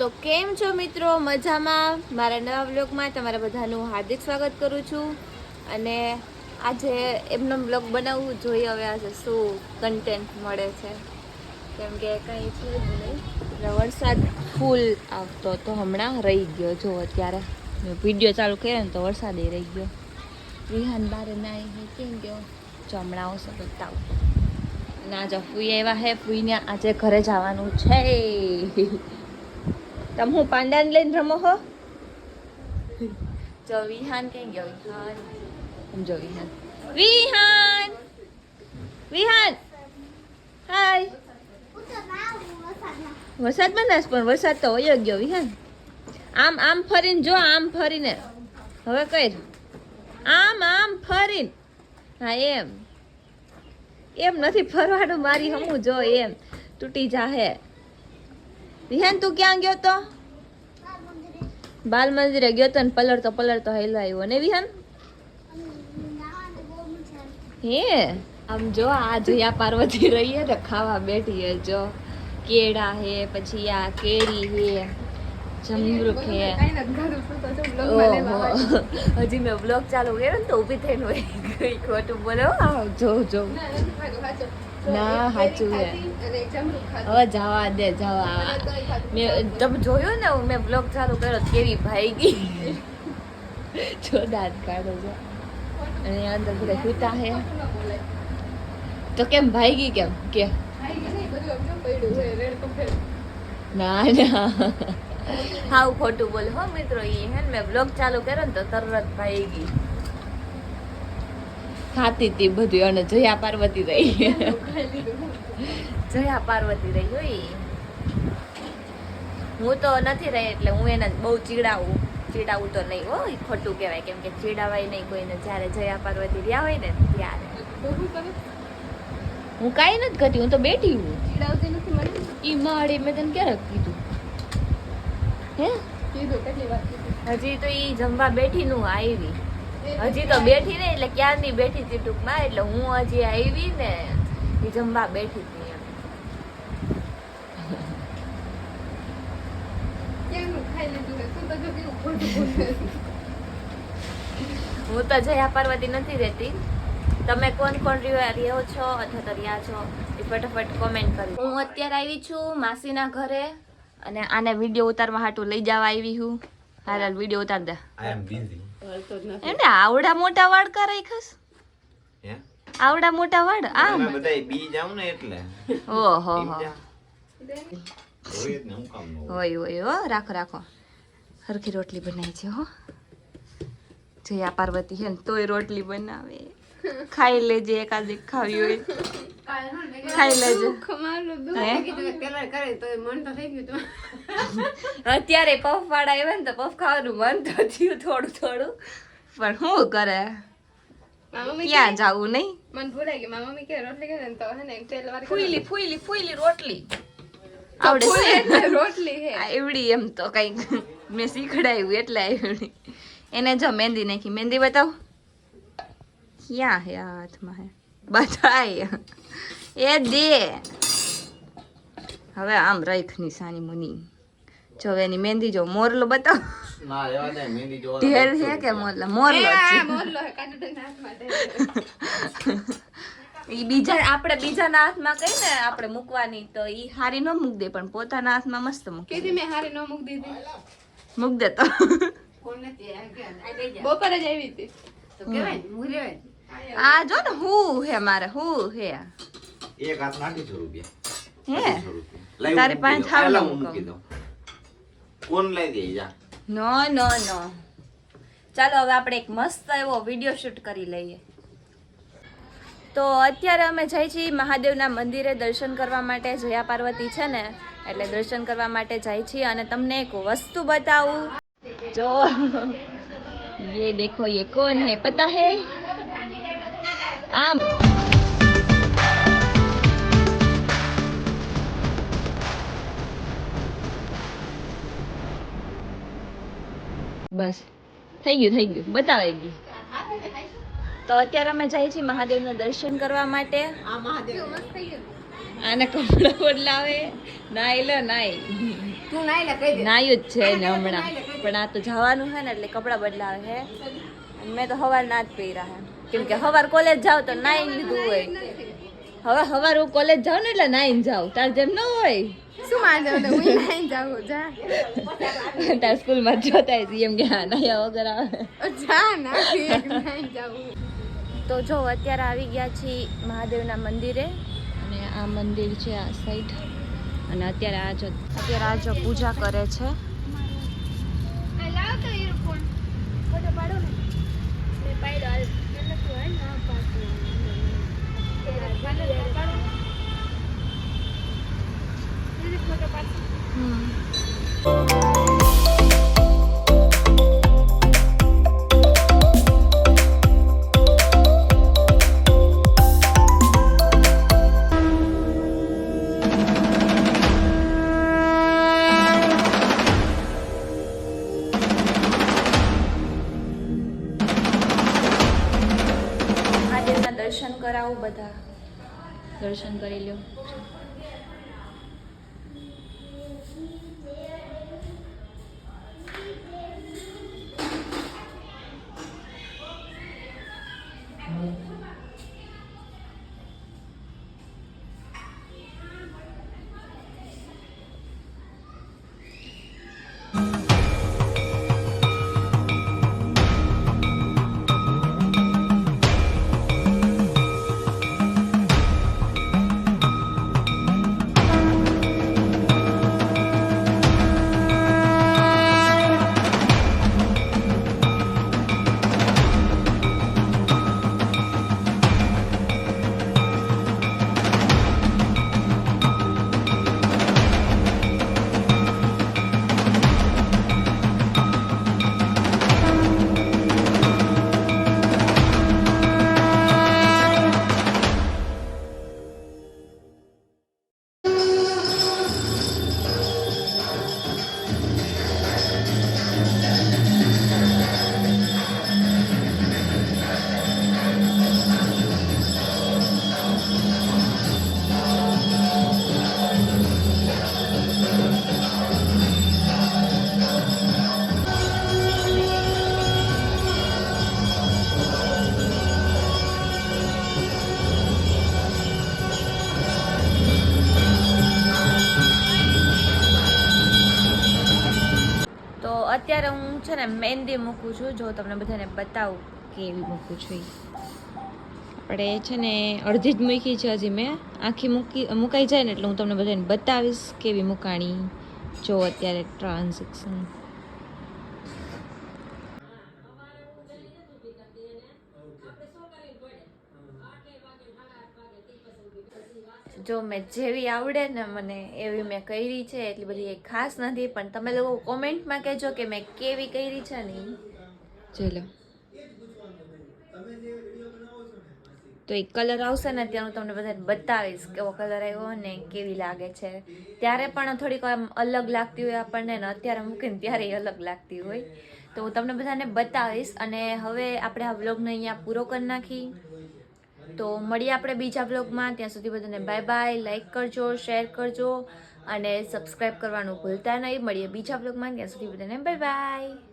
તો કેમ છો મિત્રો? મજામાં? મારા નવા બ્લોગમાં તમારા બધાનું હાર્દિક સ્વાગત કરું છું. અને આજે એમનો બ્લોગ બનાવવું જોઈએ હવે આજે શું કન્ટેન્ટ મળે છે? કેમ કે કંઈ છે જ નહીં. વરસાદ ફૂલ આવતો તો હમણાં રહી ગયો. જો અત્યારે વીડિયો ચાલુ કર્યો ને તો વરસાદ રહી ગયો. વિહાન બારે નાઈ કેમ ગયો? જો હમણાં આવશે બતાવું. ના જો ફૂઈ એવા હે. ફૂઈને આજે ઘરે જવાનું છે. તમે હું પાંડાને લઈને રમો હો જો વિહાન કઈ ગયો વિહાન જો વિહાન વિહાન વિહાન હાય વરસાદ નાશ પણ વરસાદ તો હોય ગયો વિહાન આમ આમ ફરીને જો આમ ફરીને હવે કઈ આમ આમ ફરીને હા એમ એમ નથી ફરવાનું મારી હમું જો એમ તૂટી જાહે વિહાન તું ક્યાં ગયો તો? બાલ મંદિરે ગયો તો ને પલળતો પલળતો હેલો આવ્યો. ને વિહાન? હે? આમ જો, આ જયા પાર્વતી રહીએ ને ખાવા બેઠીએ જો. કેળા હે, પછી આ કેરી હે. હે ઓહો. હજી મેં બ્લોગ ચાલુ કર્યો ને તો ઊભી થઈને હોય. ગઈ ખોટું બોલો. જો જો. ના સાચું હે હવે જવા દે જવા મેં તમે જોયું ને મેં બ્લોગ ચાલુ કર્યો કેવી ભાઈ ગઈ. જો દાંત કાઢો છો અને અંદર બધા સૂતા હે તો કેમ ભાઈ ગઈ કેમ? કે? ના ના. હાવ ખોટું બોલ. હો મિત્રો એ હે ને મેં બ્લોગ ચાલુ કર્યો ને તો તરત ભાઈ ગઈ. ખાતી હતી બધું અને જયા પાર્વતી રહી. જયા પાર્વતી રહી હોય હું તો નથી રહી એટલે હું એને બહુ ચીડાવું. ચીડાવું તો નહીં હોય ખોટું કહેવાય. કેમ કે ચીડાવાય નહીં કોઈને. જ્યારે જયા પાર્વતી રહ્યા હોય ને ત્યારે. હું કાંઈ નથી કરતી હું તો બેઠી હું. ચીડાવતી નથી મને? ઈ માળી મેં તને ક્યારે કીધું? હે? હજી તો એ જમવા બેઠી નું આવી હજી તો બેઠી ને એટલે ક્યારની બેઠી હતી ટૂંકમાં? એટલે હું હજી આવી ને એ જમવા બેઠી હતી હું તો જયા પાર્વતી નથી રહેતી. તમે કોણ કોણ રહ્યા રહ્યો છો? અથવા તો રહ્યા છો? એ ફટાફટ કોમેન્ટ કરી હું અત્યારે આવી છું માસીના ઘરે. અને આને વીડિયો ઉતારવા હાટું લઈ જવા આવી હું. હાલ વીડિયો ઉતાર દે. એમને આવડા મોટા વાળ કરે ખસ આવડા મોટા વાળ આમ? બધાય બી જાવ ને એટલે. ઓહો હો. હોય હોય? હોય હોય હો. રાખો રાખો. હરખી રોટલી બનાવી છે હો. જયા પાર્વતી હે ને તોય રોટલી બનાવે. ખાઈ લેજે એકાદી ખાવી હોય. ખાઈ લેજે. અત્યારે પફ વાળા આવ્યા ને તો પફ ખાવાનું મન તો થયું થોડું થોડું. પણ શું કરે? ક્યાં જાવું નહીં? ફૂઈલી ફૂઈલી ફૂઈલી રોટલી આવડે રોટલી આ એવડી એમ તો કંઈક. મેં શીખડાયું એટલે આવડી એને જો મહેંદી નાખી. મહેંદી બતાવ? ક્યાં હે આ હાથમાં હે? બતાય એ દે. હવે આમ રાખ નિશાની મુની. જો એની મહેંદી જો મોરલો બતાવ. ઢેર છે કે મોરલો? મોરલો ઈ બીજા આપણે બીજાના હાથમાં કઈ ને આપણે મૂકવાની તો ઈ હારી ન મૂક દે પણ પોતાના હાથમાં મસ્ત મૂકી. દે. મૂક દે તો. બપોરે જ આવી હતી. આ જો ને હું હે મારે હું હે? એક હાથ ના અઢીસો રૂપિયા. હે તારી પાસે થાવ મૂકી દઉં. કોણ લઈ દે જા. નો નો નો. ચાલો હવે આપણે એક મસ્ત એવો વીડિયો શૂટ કરી લઈએ. તો અત્યારે અમે જઈ છીએ મહાદેવના મંદિરે દર્શન કરવા માટે. જયા પાર્વતી છે ને એટલે દર્શન કરવા માટે જાય છીએ અને તમને એક વસ્તુ બતાવું. જો યે દેખો એ કોણ હે? પતા હે? आम બસ. થઈ ગયું થઈ ગયું. બતાવાઈ ગયું તો અત્યારે અમે જઈએ છીએ મહાદેવના દર્શન કરવા માટે. આને કપડા બદલાવે. નાઈ લે નાઈ. તું નાઈ કહી દે. નાયું જ છે ને હમણાં. પણ આ તો જવાનું છે ને એટલે કપડાં બદલાવે છે. મેં તો હવાર ના જ પહેર્યા છે. કેમ કે હવાર કોલેજ જાવ તો નાઈ લીધું હોય. હવે હવાર હું કોલેજ જાઉં ને એટલે નાઈન જાઉં. તાર જેમ ન હોય. શું વાંધો નહીં હું નાઈન જાઉં જા. તાર સ્કૂલમાં જોતા હશે એમ કે હા નાયા વગર આવે. જા નાખી નાઈ જાઉં. તો જો અત્યારે આવી ગયા છીએ મહાદેવના મંદિરે. અને આ મંદિર છે આ સાઈડ અને અત્યારે આ જો અત્યારે આ જો પૂજા કરે છે. લાવ તો ઇયરફોન ફોટો પાડો ને. મે Mm. દર્શન કરાવું બધા. દર્શન કરી લ્યો. અત્યારે હું છે ને મહેંદી મૂકું છું, જો તમને બધાને બતાવું કેવી મૂકું છું. આપણે છે ને અડધી જ મૂકી છે હજી મેં. આખી મૂકી, મુકાઈ જાય ને એટલે હું તમને બધાને બતાવીશ કેવી મુકાણી. જો અત્યારે ટ્રાન્ઝેક્શન જો મેં જેવી આવડે ને મને એવી મેં કરી છે એટલી બધી એ ખાસ નથી પણ તમે લોકો કોમેન્ટમાં કહેજો કે મેં કેવી કરી છે ને ચલો. તો એ કલર આવશે ને ત્યાં હું તમને બધાને બતાવીશ કેવો કલર આવ્યો ને કેવી લાગે છે. ત્યારે પણ થોડીક અલગ લાગતી હોય આપણને ને અત્યારે મૂકીને ત્યારે અલગ લાગતી હોય. તો હું તમને બધાને બતાવીશ અને હવે આપણે આ વ્લોગને અહીંયા પૂરો કરી નાખી. તો મળીએ આપણે બીજા બ્લોગમાં ત્યાં સુધી બધાને બાય બાય લાઇક કરજો શેર કરજો અને સબસ્ક્રાઈબ કરવાનું ભૂલતા નહીં. મળીએ બીજા બ્લોગમાં ત્યાં સુધી બધાને બાય બાય